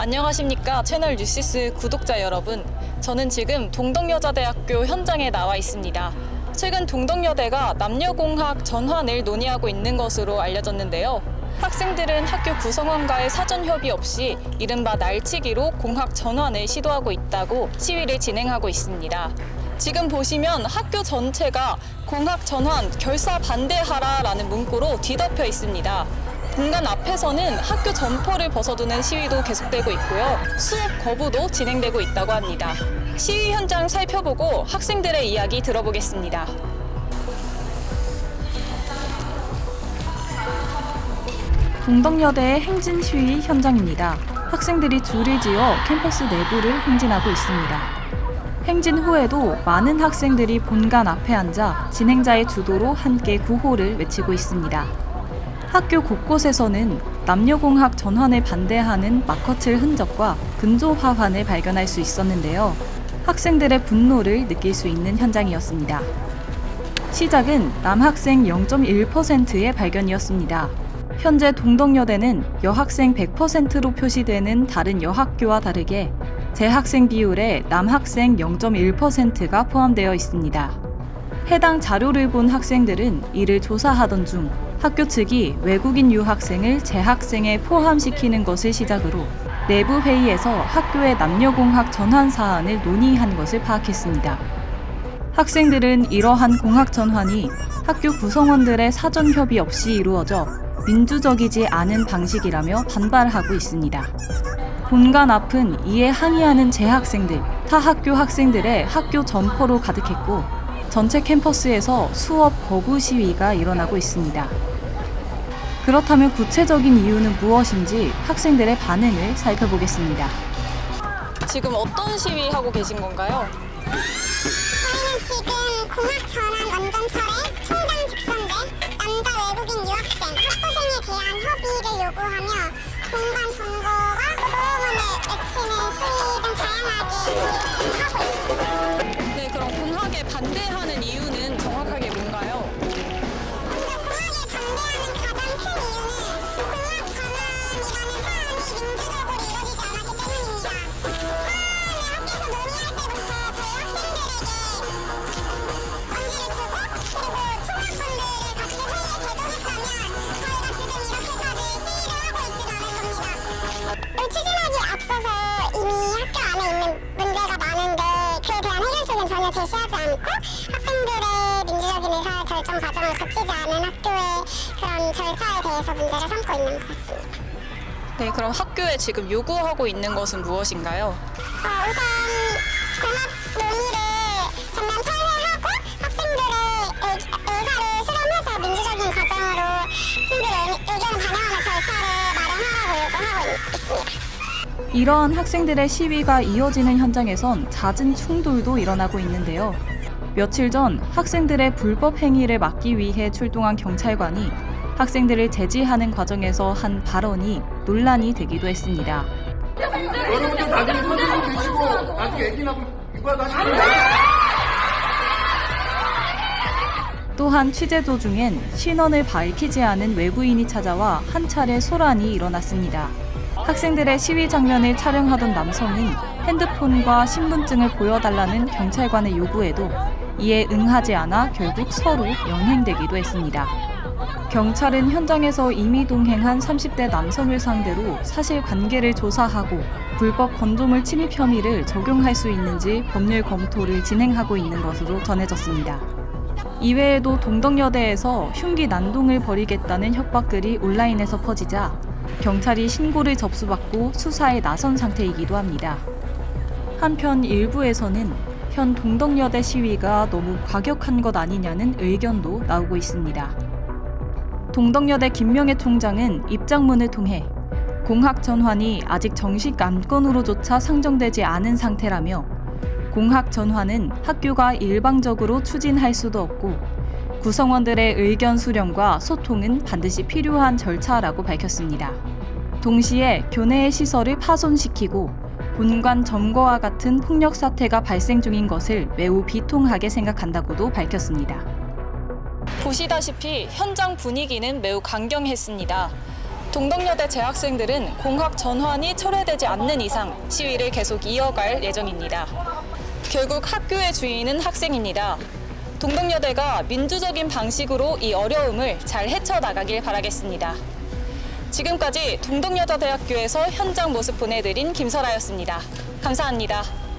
안녕하십니까 채널 뉴시스 구독자 여러분. 저는 지금 동덕여자대학교 현장에 나와 있습니다. 최근 동덕여대가 남녀공학 전환을 논의하고 있는 것으로 알려졌는데요. 학생들은 학교 구성원과의 사전 협의 없이 이른바 날치기로 공학 전환을 시도하고 있다고 시위를 진행하고 있습니다. 지금 보시면 학교 전체가 공학 전환 결사 반대하라라는 문구로 뒤덮여 있습니다. 공간 앞에서는 학교 점퍼를 벗어두는 시위도 계속되고 있고요. 수업 거부도 진행되고 있다고 합니다. 시위 현장 살펴보고 학생들의 이야기 들어보겠습니다. 동덕여대의 행진 시위 현장입니다. 학생들이 줄을 지어 캠퍼스 내부를 행진하고 있습니다. 행진 후에도 많은 학생들이 본관 앞에 앉아 진행자의 주도로 함께 구호를 외치고 있습니다. 학교 곳곳에서는 남녀공학 전환을 반대하는 마커칠 흔적과 근조 화환을 발견할 수 있었는데요. 학생들의 분노를 느낄 수 있는 현장이었습니다. 시작은 남학생 0.1%의 발견이었습니다. 현재 동덕여대는 여학생 100%로 표시되는 다른 여학교와 다르게 재학생 비율에 남학생 0.1%가 포함되어 있습니다. 해당 자료를 본 학생들은 이를 조사하던 중 학교 측이 외국인 유학생을 재학생에 포함시키는 것을 시작으로 내부 회의에서 학교의 남녀공학 전환 사안을 논의한 것을 파악했습니다. 학생들은 이러한 공학 전환이 학교 구성원들의 사전 협의 없이 이루어져 민주적이지 않은 방식이라며 반발하고 있습니다. 본관 앞은 이에 항의하는 재학생들, 타 학교 학생들의 학교 점퍼로 가득했고 전체 캠퍼스에서 수업 거부 시위가 일어나고 있습니다. 그렇다면 구체적인 이유는 무엇인지 학생들의 반응을 살펴보겠습니다. 지금 어떤 시위 하고 계신 건가요? 않은 학교의 그런 절차에 대해서 문제를 삼고 있는 것 같습니다. 네, 그럼 학교에 지금 요구하고 있는 것은 무엇인가요? 어, 우선 공학 논의를 전면 철회하고 학생들의 의, 의사를 수렴해서 민주적인 과정으로 학생들의 의- 의견을 반영하는 절차를 마련하라고 요구하고 있- 있습니다. 이러한 학생들의 시위가 이어지는 현장에선 잦은 충돌도 일어나고 있는데요. 며칠 전 학생들의 불법 행위를 막기 위해 출동한 경찰관이 학생들을 제지하는 과정에서 한 발언이 논란이 되기도 했습니다. 여러분들 나중에 선생님 되시고 나중에 애기 낳고 육아도 하시고 또한 취재 도중엔 신원을 밝히지 않은 외부인이 찾아와 한 차례 소란이 일어났습니다. 학생들의 시위 장면을 촬영하던 남성은 핸드폰과 신분증을 보여달라는 경찰관의 요구에도 이에 응하지 않아 결국 서로 연행되기도 했습니다. 경찰은 현장에서 이미 동행한 30대 남성을 상대로 사실 관계를 조사하고 불법 건조물 침입 혐의를 적용할 수 있는지 법률 검토를 진행하고 있는 것으로 전해졌습니다. 이외에도 동덕여대에서 흉기 난동을 벌이겠다는 협박글이 온라인에서 퍼지자 경찰이 신고를 접수받고 수사에 나선 상태이기도 합니다. 한편 일부에서는 현 동덕여대 시위가 너무 과격한 것 아니냐는 의견도 나오고 있습니다. 동덕여대 김명애 총장은 입장문을 통해 공학 전환이 아직 정식 안건으로조차 상정되지 않은 상태라며 공학 전환은 학교가 일방적으로 추진할 수도 없고 구성원들의 의견 수렴과 소통은 반드시 필요한 절차라고 밝혔습니다. 동시에 교내의 시설을 파손시키고 본관 점거와 같은 폭력 사태가 발생 중인 것을 매우 비통하게 생각한다고도 밝혔습니다. 보시다시피 현장 분위기는 매우 강경했습니다. 동덕여대 재학생들은 공학 전환이 철회되지 않는 이상 시위를 계속 이어갈 예정입니다. 결국 학교의 주인은 학생입니다. 동덕여대가 민주적인 방식으로 이 어려움을 잘 헤쳐나가길 바라겠습니다. 지금까지 동덕여자대학교에서 현장 모습 보내드린 김설아였습니다. 감사합니다.